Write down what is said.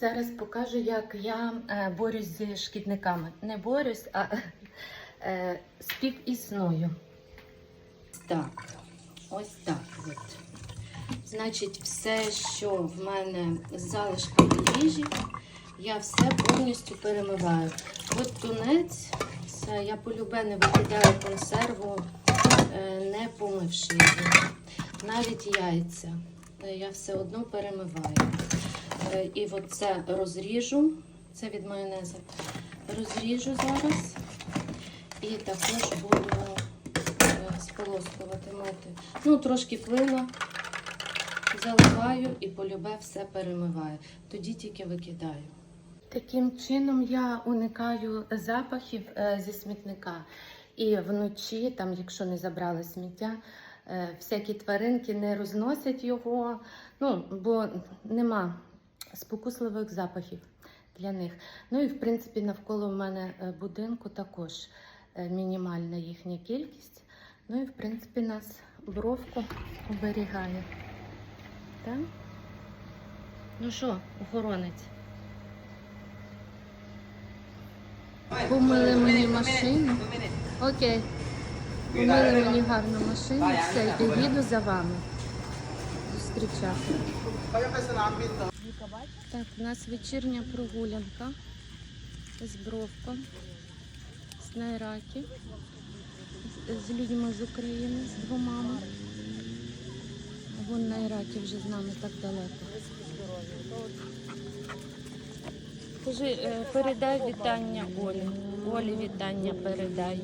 Зараз покажу, як я е, борюсь зі шкідниками. Не борюсь, а е, співісную. Так, ось так. От. Значить, все, що в мене з залишками їжі, я все повністю перемиваю. От тунець, це я полюбе не викидаю консерву, е, не помивши її. Навіть яйця я все одно перемиваю. Е, І от це розріжу, це від майонезу. Розріжу зараз і також буду е, сполоскувати мити. Ну, трошки плину заливаю і полюбе все перемиваю. Тоді тільки викидаю. Таким чином я уникаю запахів е, зі смітника. І вночі, там, якщо не забрали сміття, всякі тваринки не розносять його, ну, бо нема спокусливих запахів для них. Ну і в принципі навколо в мене е, будинку також е, мінімальна їхня кількість. Ну і в принципі нас бровку оберігає. Так? Ну що, охоронець? Помили мені машину. Окей. Помили мені гарну машину. Все, і їду за вами. Зустрічати. Так, у нас вечірня прогулянка з Бровком, з Найраки, з, людьми з України, з двома. Вон Найраки вже з нами так далеко. Скажи, е, передай вітання Олі. Олі вітання передай.